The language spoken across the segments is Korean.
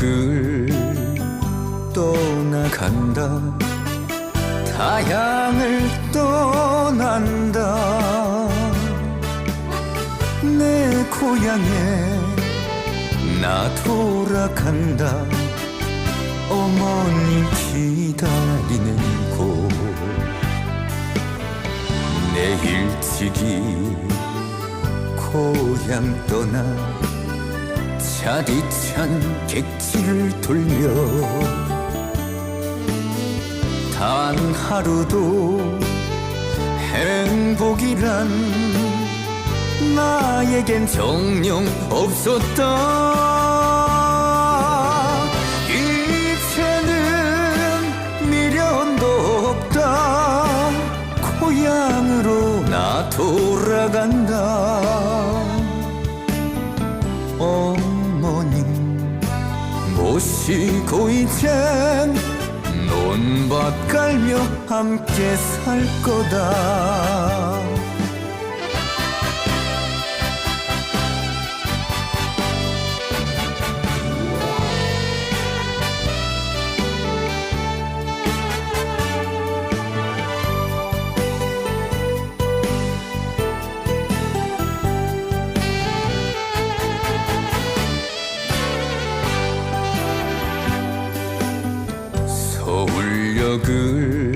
흙을 떠나간다. 다향을 떠난다. 내 고향에 나 돌아간다. 어머니 기다리는 곳. 내일 지기 고향 떠나 차디찬 객지를 돌며 단 하루도 행복이란 나에겐 정녕 없었다. 이제는 미련도 없다. 고향으로 나 돌아간다 모시고 이젠 논밭 깔며 함께 살 거다 서울역을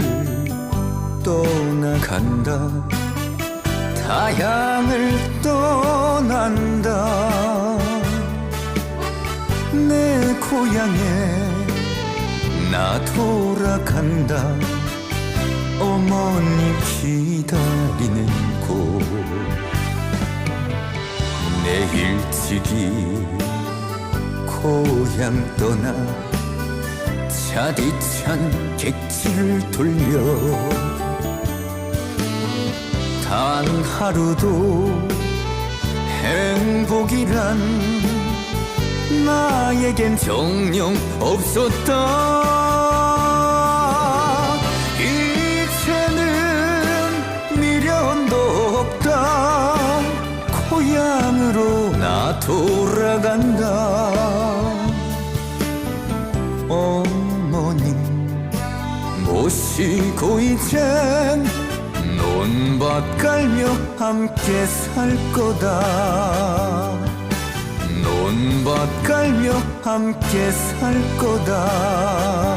떠나간다. 타향을 떠난다. 내 고향에 나 돌아간다. 어머니 기다리는 곳. 내 일찍이 고향 떠나 차디찬 객지를 돌며 단 하루도 행복이란 나에겐 정녕 없었다. 이제는 미련도 없다. 고향으로 나 돌아간다 모시고 이젠 논밭 깔며 함께 살 거다. 논밭 깔며 함께 살 거다